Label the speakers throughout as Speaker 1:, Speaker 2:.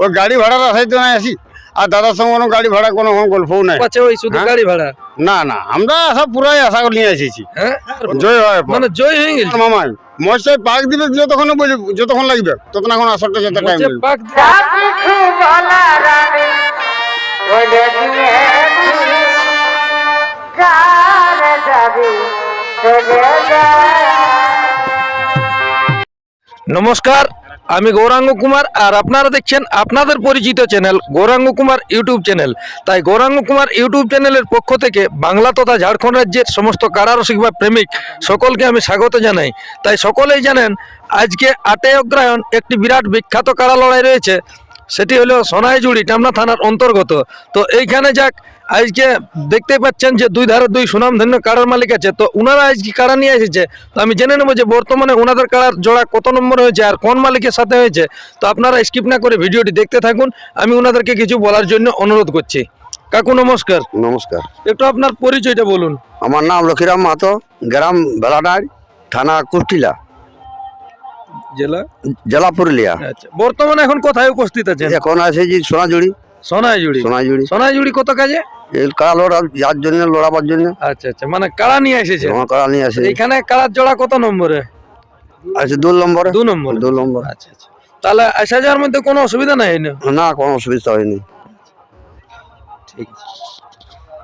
Speaker 1: ওই গাড়ি ভাড়ার আশাই তো নাই আসি আর দাদার সঙ্গে কোনো গাড়ি ভাড়া কোনো কোনো গল্পও নাই।
Speaker 2: পাচ্ছে ওই শুধু
Speaker 1: হ্যাঁ?
Speaker 2: গাড়ি ভাড়া?
Speaker 1: না না আমরা আশা পুরাই আশা করে নিয়ে এসেছি।
Speaker 2: হ্যাঁ?
Speaker 1: জয় হয়
Speaker 2: মানে জয় হয়ে গেছে
Speaker 1: মামাই মশাই পাক দিবে যতক্ষণ বলি যতক্ষণ লাগবে ততক্ষণ এখন আসরটা যেতে টাইম লাগবে
Speaker 2: পাক নমস্কার আমি গৌরাঙ্গ কুমার আর আপনারা দেখছেন আপনাদের পরিচিত channel Gauranga Kumar YouTube channel. তাই গৌরাঙ্গ কুমার ইউটিউব চ্যানেলের পক্ষ থেকে বাংলা তথা ঝাড়খণ্ড রাজ্যের সমস্ত কারারসিক বা প্রেমিক সকলকে আমি স্বাগত জানাই। তাই সকলেই জানেন, আজকে আটে অগ্রহায়ণ একটি বিরাট বিখ্যাত কারা লড়াই রয়েছে। সেটি হলো সোনাইজুড়ি, টামনা থানার অন্তর্গত। তো এইখানে যাক আজকে দেখতে পাচ্ছেন যে দুই ধারে দুই সুনামধন্য কাড়ার মালিক আছে। তো ওনারা আজকে কাড়া নিয়ে এসেছে। তো আমি জেনে নেব যে বর্তমানে ওনাদের কাড়ার জোড়া কত নম্বর হয়েছে আর কোন মালিকের সাথে হয়েছে। তো আপনারা স্কিপ না করে ভিডিওটি দেখতে থাকুন। আমি ওনাদেরকে কিছু বলার জন্য অনুরোধ করছি। কাকু নমস্কার।
Speaker 3: নমস্কার।
Speaker 2: একটু আপনার পরিচয়টা বলুন।
Speaker 3: আমার নাম লক্ষীরাম মাহাতো গ্রাম বেলাডার থানা কুষ্টিলা।
Speaker 2: জেলা?
Speaker 3: জেলা পুরুলিয়া।
Speaker 2: আচ্ছা বর্তমানে এখন কোথায় উপস্থিত আছেন?
Speaker 3: এখন আছে যে সোনাঝুড়ি
Speaker 2: সোনাইজুড়ি?
Speaker 3: সোনাঝুড়ি
Speaker 2: সোনাইজুড়ি কত কাজে?
Speaker 3: কাড়া লড়া যার জন্য লড়াবার জন্য।
Speaker 2: আচ্ছা আচ্ছা। মানে কাড়া নিয়ে এসেছে?
Speaker 3: আমার কাড়া নিয়ে আসে
Speaker 2: এখানে কাড়ার জোড়া কত নম্বরে?
Speaker 3: আচ্ছা দু নম্বরে।
Speaker 2: দু নম্বর?
Speaker 3: দু নম্বর।
Speaker 2: আচ্ছা আচ্ছা। তাহলে আসা যাওয়ার মধ্যে কোনো অসুবিধা নাই? না
Speaker 3: না কোনো অসুবিধা হয়নি।
Speaker 2: ঠিক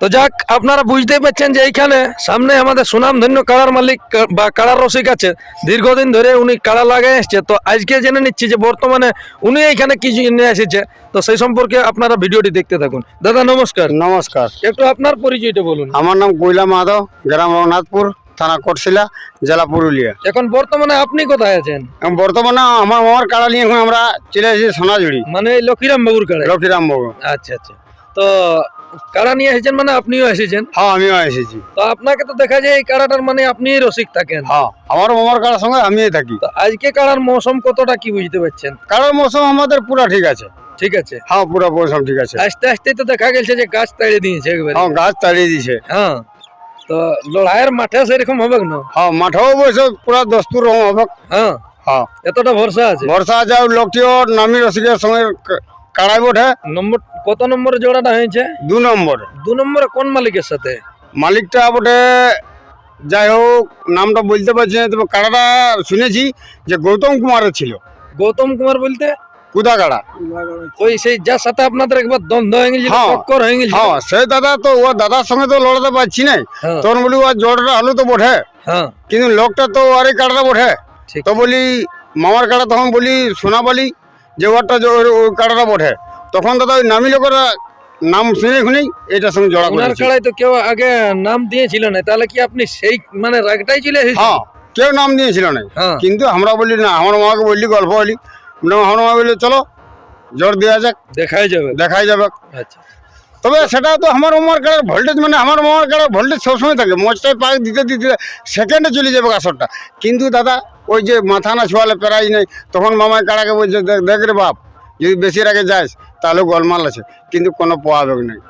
Speaker 2: তো যাক আপনারা বুঝতেই পারছেন যে এইখানে সামনে আমাদের সুনামধন্য কাড়ার মালিক বা কাড়ার রসিক আছে। দীর্ঘদিন ধরে উনি কাড়া লাগাই এসছে। তো আজকে জেনে নিচ্ছি যে বর্তমানে উনি এইখানে কিছু নিয়ে এসেছে। তো সেই সম্পর্কে আপনারা ভিডিওটি দেখতে থাকুন। দাদা নমস্কার।
Speaker 1: নমস্কার।
Speaker 2: একটু আপনার পরিচয়টা বলুন।
Speaker 1: আমার নাম কৈলা মাধব গ্রাম রঘুনাথপুর থানা কোটশিলা জেলা পুরুলিয়া।
Speaker 2: এখন বর্তমানে আপনি কোথায় আছেন?
Speaker 1: বর্তমানে আমার মামার কাড়া নিয়ে এখন আমরা চলে এসেছি সোনাঝুড়ি।
Speaker 2: মানে লক্ষীরাম বাবুর কাড়া
Speaker 1: লক্ষ্মীরাম বাবু
Speaker 2: আচ্ছা আচ্ছা। তো কাড়া নিয়ে এসেছেন মানে আপনিও এসেছেন?
Speaker 1: হ্যাঁ আমিও এসেছি।
Speaker 2: তো আপনাকে তো দেখা যায় এই কাড়াটার মানে আপনিই রসিক থাকেন।
Speaker 1: হ্যাঁ আমার মামার কাড়ার সঙ্গে আমিই থাকি।
Speaker 2: তো আজকে কাড়ার মৌসুম কতটা কি বুঝতে পারছেন?
Speaker 1: কাড়ার মৌসুম আমাদের পুরা ঠিক আছে।
Speaker 2: ঠিক আছে?
Speaker 1: হ্যাঁ পুরা মৌসুম ঠিক আছে।
Speaker 2: আস্তে আস্তে তো দেখা গেছে যে গাছ তাড়িয়ে দিয়েছে একবারে।
Speaker 1: হ্যাঁ গাছ তাড়িয়ে দিছে
Speaker 2: হ্যাঁ তো লড়াইয়ের মাঠে সেরকম হবে না?
Speaker 1: হ্যাঁ মাঠেও বসে পুরা দস্তুর হবে।
Speaker 2: হ্যাঁ
Speaker 1: হ্যাঁ।
Speaker 2: এতটা ভরসা আছে?
Speaker 1: বর্ষা যাও লোকটিও নামি রসিকের সঙ্গে কাড়াই বটে
Speaker 2: নম্বর কত নম্বরে জোড়াটা হয়েছে?
Speaker 1: দু নম্বর।
Speaker 2: দু নম্বরে কোন মালিকের সাথে?
Speaker 1: মালিকটা বটে যাই হোক নামটা বলতে পারছি না তবে কাড়াটা শুনেছি যে গৌতম কুমারের ছিল।
Speaker 2: গৌতম কুমার বলতে?
Speaker 1: কুদা কাড়া
Speaker 2: ওই সেই যার সাথে আপনাদের একবার দ্বন্দ্ব হয়ে গেছিল
Speaker 1: হ্যাঁ।
Speaker 2: টক্কর হয়ে গেছিল।
Speaker 1: হ্যাঁ সে দাদা তো ও দাদার সঙ্গে তো লড়াতে পারছি না
Speaker 2: হ্যাঁ।
Speaker 1: তখন বলি ও জোরটা হলো তো বটে।
Speaker 2: হ্যাঁ।
Speaker 1: কিন্তু লোকটা তো আরে কাড়াটা বটে? তো বলি মামার কাড়া? তখন বলি সোনা বলি। যে যে ওই কাড়াটা বটে তখন দাদা ওই নামি লোকেরা নাম শুনে শুনেই এটার সঙ্গে জড়া
Speaker 2: ওনার
Speaker 1: করেছি।
Speaker 2: কাড়াই তো কেউ আগে নাম দিয়েছিল না তাহলে কি আপনি সেই মানে রাগটাই এসেছেন
Speaker 1: হ্যাঁ কেউ নাম দিয়েছিল না।
Speaker 2: হ্যাঁ।
Speaker 1: কিন্তু আমরা বলি না আমার মাকে বললি গল্প বলি। আমার মা বললি চলো জোর দেওয়া যাক
Speaker 2: দেখাই যাবে।
Speaker 1: দেখাই যাবে।
Speaker 2: আচ্ছা।
Speaker 1: তবে সেটা তো আমার মামার কাড়ার ভোল্টেজ মানে আমার মামার কাড়ার ভোল্টেজ সবসময় থাকে। মোচটায় পাক দিতে দিতে সেকেন্ডে চলে যাবে আসরটা কিন্তু দাদা ওই যে মাথা না ছোয়ালে প্রায় নেই। তখন মামাই কাড়াকে বলছে "দেখ- দেখ রে বাপ যদি বেশি আগে যাস তাহলে গোলমাল আছে। কিন্তু কোনো পোয়াবেগ নেই।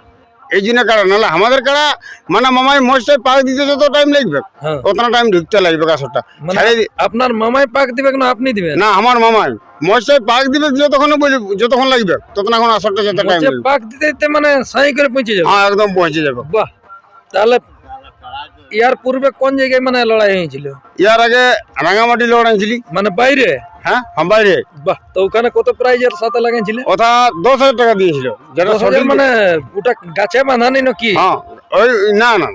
Speaker 1: এই জন্য কাড়া নাহলে আমাদের কাড়া মানে মামাই মোচটায় পাক দিতে যত টাইম লাগবে
Speaker 2: হ্যাঁ।
Speaker 1: অতটা টাইম ঢুকতে লাগবে আসরটা
Speaker 2: মানে আপনার মামাই পাক দিবে না আপনি দিবেন?
Speaker 1: না আমার মামাই। মোচটায় পাক দিবে যতক্ষণ বলি যতক্ষণ লাগবে ততক্ষণ এখন আসরটা যেতে টাইম
Speaker 2: পাক দিতে দিতে মানে সাই করে পৌঁছে যাবে।
Speaker 1: হ্যাঁ একদম পৌঁছে যাবে।
Speaker 2: বাহ তাহলে ইয়ার পূর্বে কোন জায়গায় মানে লড়াই হয়েছিল?
Speaker 1: ইয়ার আগে রাঙামাটি লড়াইছিলি
Speaker 2: মানে বাইরে?
Speaker 1: হ্যাঁ হ্যাঁ বাইরে।
Speaker 2: বাহ তো ওখানে কত প্রাইজের সাথে লাগাইছিলে?
Speaker 1: ওটা দশ হাজার টাকা দিয়েছিল। যেটা
Speaker 2: মানে ওটা গাছে বাঁধানি নাকি?
Speaker 1: হ্যাঁ ওই না না।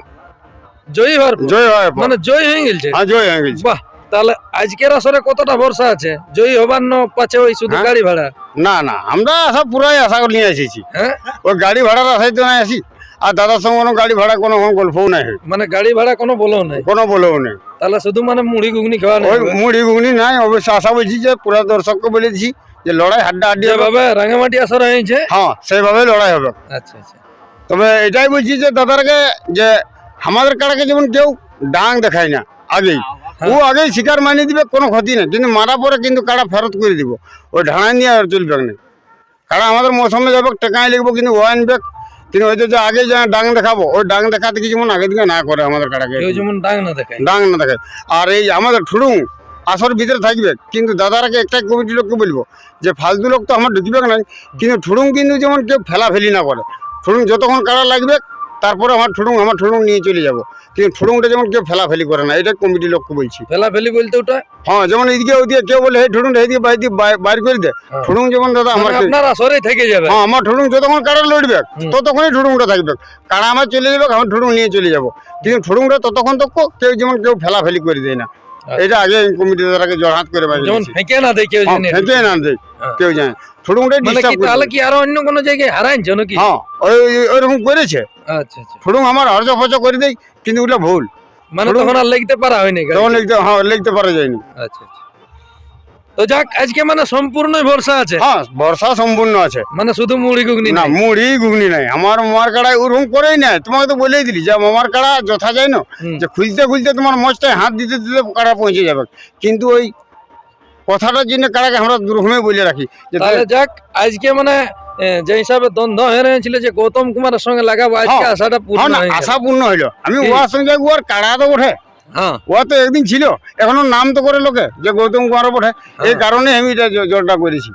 Speaker 2: জয়ী হওয়ার?
Speaker 1: জয় হয়
Speaker 2: মানে জয় হয়ে গেছে
Speaker 1: হ্যাঁ জয় হয়ে গেছে
Speaker 2: বাহ তাহলে আজকের আসরে কতটা ভরসা আছে? জয়ী হবার ন পাচ্ছে ওই শুধু
Speaker 1: হ্যাঁ?
Speaker 2: গাড়ি ভাড়া?
Speaker 1: না না আমরা আশা পুরাই আশা করে নিয়ে এসেছি।
Speaker 2: হ্যাঁ?
Speaker 1: ওই গাড়ি ভাড়ার আশাই তো নাই আসি আর দাদার সঙ্গে কোনো গাড়ি ভাড়া কোনো গল্পও নাই।
Speaker 2: মানে গাড়ি ভাড়া কোনো বলো নাই?
Speaker 1: কোনো বলেও নেই।
Speaker 2: তাহলে শুধু মানে মুড়ি ঘুগনি খাওয়া
Speaker 1: ওই মুড়ি ঘুগনি নাই অবশ্য আশা বলছি যে পুরা দর্শককে বলে দিছি যে লড়াই হাড্ডা হাড্ডি হবে।
Speaker 2: রাঙামাটি আসর হয়েছে
Speaker 1: হ্যাঁ সেইভাবে লড়াই হবে।
Speaker 2: আচ্ছা আচ্ছা।
Speaker 1: তবে এটাই বলছি যে দাদারকে যে আমাদের কাড়াকে যেমন কেউ ডাং দেখায় না আগেই। ও আগেই শিকার মানিয়ে দিবে কোনো ক্ষতি নেই। কিন্তু মারা পরে কিন্তু কাড়া ফেরত করে দিব। ওই ঢাড়াই নিয়ে আর চলবে না। কাড়া আমাদের মৌসুমে যাবে টেকাই লিখব কিন্তু ও আনবে কিন্তু হয়তো যে আগে যা ডাং দেখাবো ওই ডাং দেখাতে কি যেমন আগে দিকে না করে আমাদের
Speaker 2: কাটাকে যেমন ডাং না দেখায়।
Speaker 1: ডাং না দেখায়। আর এই আমাদের ঠুড়ুং আসর ভিতরে থাকবে। কিন্তু দাদারাকে একটাই কমিটি লোককে বলব যে ফালতু লোক তো আমার ঢুকবে না কিন্তু ঠুড়ুং কিন্তু যেমন কেউ ফেলাফেলি না করে। ঠুড়ুং যতক্ষণ কাড়া লাগবে তারপরে আমার ঠুড়ুং আমার ঠুড়ুং নিয়ে চলে যাব। কিন্তু ঠুড়ুংটা যেমন কেউ ফেলাফেলি করে না এটা কমিটি লোককে বলছি।
Speaker 2: ফেলাফেলি বলতে ওটা?
Speaker 1: হ্যাঁ যেমন এদিকে ওদিকে কেউ বলে হে ঠুড়ুংটা এদিকে বাইরে বাইর করে দে।
Speaker 2: হ্যাঁ।
Speaker 1: ঠুড়ুং যেমন দাদা আমার
Speaker 2: মানে আপনার আসরে থেকে যাবে।
Speaker 1: হ্যাঁ আমার ঠুড়ুং যতক্ষণ কারা লড়বে। ততক্ষণই ঠুড়ুংটা থাকবে। কারা আমার চলে যাবে আমার ঠুড়ুং নিয়ে চলে যাব। কিন্তু ঠুড়ুংটা ততক্ষণ তো কেউ যেমন কেউ ফেলাফেলি করে দেয় না। এটা আগে কমিটি জড়হাত করে বাইরে
Speaker 2: যেমন
Speaker 1: দিয়েছি।
Speaker 2: ফেঁকে না কেউ
Speaker 1: জানে ফেঁকে না দেয়
Speaker 2: হ্যাঁ।
Speaker 1: কেউ জানে ডিস্টার্ব করে তাহলে
Speaker 2: কি আর অন্য কোনো জায়গায় হারাইছো কি
Speaker 1: হ্যাঁ ওই ওইরকম করেছে।
Speaker 2: আচ্ছা আচ্ছা।
Speaker 1: আমার হরচ ফচ করে দেয় কিন্তু ওটা ভুল।
Speaker 2: মানে তখন আর লিখতে পারা হয়নি।
Speaker 1: তখন লিখতে হ্যাঁ লিখতে পারা যায়নি।
Speaker 2: আচ্ছা আচ্ছা। তো যাক আজকে মানে সম্পূর্ণই ভরসা আছে।
Speaker 1: হ্যাঁ বর্ষা সম্পূর্ণ আছে।
Speaker 2: মানে শুধু মুড়ি ঘুগনি
Speaker 1: না। মুড়ি ঘুগনি নাই। আমার মামার কাড়ায় ওরকম করেই নাই তোমাকে তো বলেই দিলি যে মামার কাড়া যথা যায় না যে খুলতে খুলতে তোমার মজটায় হাত দিতে দিতে কাড়া পৌঁছে যাবে। কিন্তু ওই কথাটার জন্য কাড়াকে আমরা দুর্গমে বলে রাখি। যে
Speaker 2: তাহলে যাক আজকে মানে যে হিসাবে দ্বন্দ্ব হয়ে রয়েছিল যে গৌতম কুমারের সঙ্গে লাগাবো আজকে
Speaker 1: হ্যাঁ।
Speaker 2: আশাটা পূর্ণ হয়ে।
Speaker 1: আশা পূর্ণ হইল। আমি? ওয়ার সঙ্গে ওর কাড়া তো ওঠে। ও তো একদিন ছিল এখনও নাম তো করে লোকে যে গৌতম কুমার ওঠে
Speaker 2: হ্যাঁ।
Speaker 1: এই কারণে আমি এটা জোরটা করেছি।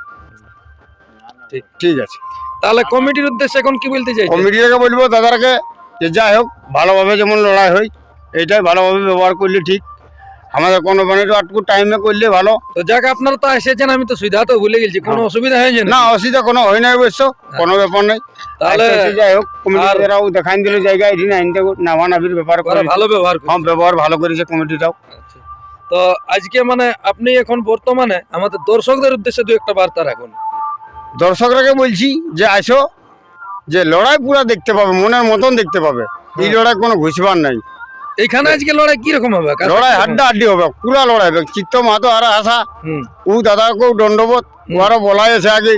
Speaker 2: ঠিক।
Speaker 1: ঠিক আছে।
Speaker 2: তাহলে কমিটির উদ্দেশ্যে এখন কি বলতে চাই
Speaker 1: কমিটিকে বলব দাদাকে যে যাই হোক ভালোভাবে যেমন লড়াই হয় এটাই ভালোভাবে ব্যবহার করলে ঠিক। আমাদের কোনো মানে আটকু টাইমে করলে ভালো।
Speaker 2: তো যাক আপনারা তো এসেছেন আমি তো সুবিধা তো ভুলে গেছি কোনো
Speaker 1: হ্যাঁ।
Speaker 2: অসুবিধা হয়েছে
Speaker 1: না
Speaker 2: না
Speaker 1: অসুবিধা কোনো হয় নাই অবশ্য কোনো ব্যাপার নাই।
Speaker 2: তাহলে
Speaker 1: আচ্ছা, যাই হোক কমিটিরাও দেখাই দিল জায়গা এটি আইনতে নামা নাবির ব্যাপার
Speaker 2: ওরা
Speaker 1: করে।
Speaker 2: ভালো ব্যবহার
Speaker 1: হ্যাঁ ব্যবহার ভালো করেছে কমিটিটাও
Speaker 2: আচ্ছা। তো আজকে মানে আপনি এখন বর্তমানে আমাদের দর্শকদের উদ্দেশ্যে দু একটা বার্তা রাখুন।
Speaker 1: দর্শকরাকে বলছি যে আসো যে লড়াই পুরা দেখতে পাবে মনের মতন দেখতে পাবে। এই
Speaker 2: হ্যাঁ।
Speaker 1: লড়াই কোনো ঘুষবার নাই।
Speaker 2: এখানে আজকে লড়াই কি রকম হবে
Speaker 1: লড়াই হাড্ডা হাড্ডি হবে পুরা লড়াই হবে। চিত্ত মাহাতো আর আশা।
Speaker 2: হুম।
Speaker 1: ও দাদাকেও দণ্ডবোধ। ওরাও বলাই আছে আগে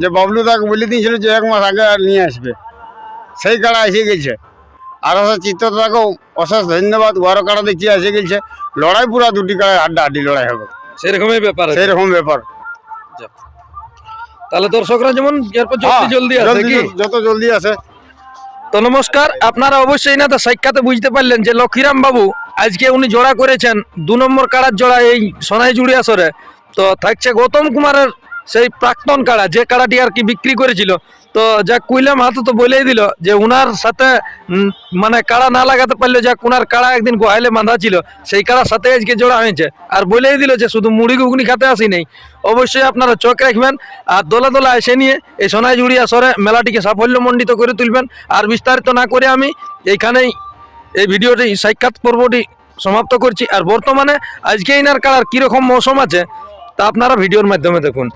Speaker 1: যে বাবলু তাকে বলে দিয়েছিল যে এক মাস আগে আর নিয়ে আসবে। সেই কাড়া এসে গেছে। আর আছে চিত্তদাকেও অশেষ ধন্যবাদ। ওয়ারও কাড়া দেখছি এসে গেছে। লড়াই পুরা দুটি কাড়ায় হাড্ডা হাড্ডি লড়াই হবে।
Speaker 2: সেরকমই ব্যাপার
Speaker 1: সেরকম ব্যাপার।
Speaker 2: তাহলে দর্শকরা যেমন এরপর যত
Speaker 1: হ্যাঁ,
Speaker 2: জলদি আসে
Speaker 1: যত জলদি আসে
Speaker 2: তো নমস্কার, আপনারা অবশ্যই না তো সাক্ষাতে বুঝতে পারলেন যে লক্ষীরাম বাবু আজকে উনি জোড়া করেছেন দু নম্বর কাড়ার জোড়া এই সোনাইজুড়ি আসরে তো থাকছে গৌতম কুমারের সেই প্রাক্তন কাড়া, যে কাড়াটি আর কি বিক্রি করেছিল। তো যা কুইলাম হাতে তো বলেই দিল যে উনার সাথে মানে কাড়া না লাগাতে পারলে যা উনার কাড়া একদিন গোহাইলে বাঁধা ছিল, সেই কাড়ার সাথে আজকে জোড়া হয়েছে। আর বলেই দিল যে শুধু মুড়ি ঘুগনি খাতে আসি নেই। অবশ্যই আপনারা চোখ রাখবেন আর দোলা দোলা এসে নিয়ে এই সোনাই জুড়ি আসরে মেলাটিকে সাফল্যমণ্ডিত করে তুলবেন। আর বিস্তারিত না করে আমি এইখানেই এই ভিডিওটি সাক্ষাৎ পর্বটি সমাপ্ত করছি। আর বর্তমানে আজকে ইনার কালার কীরকম মৌসুম আছে, তা আপনারা ভিডিওর মাধ্যমে দেখুন।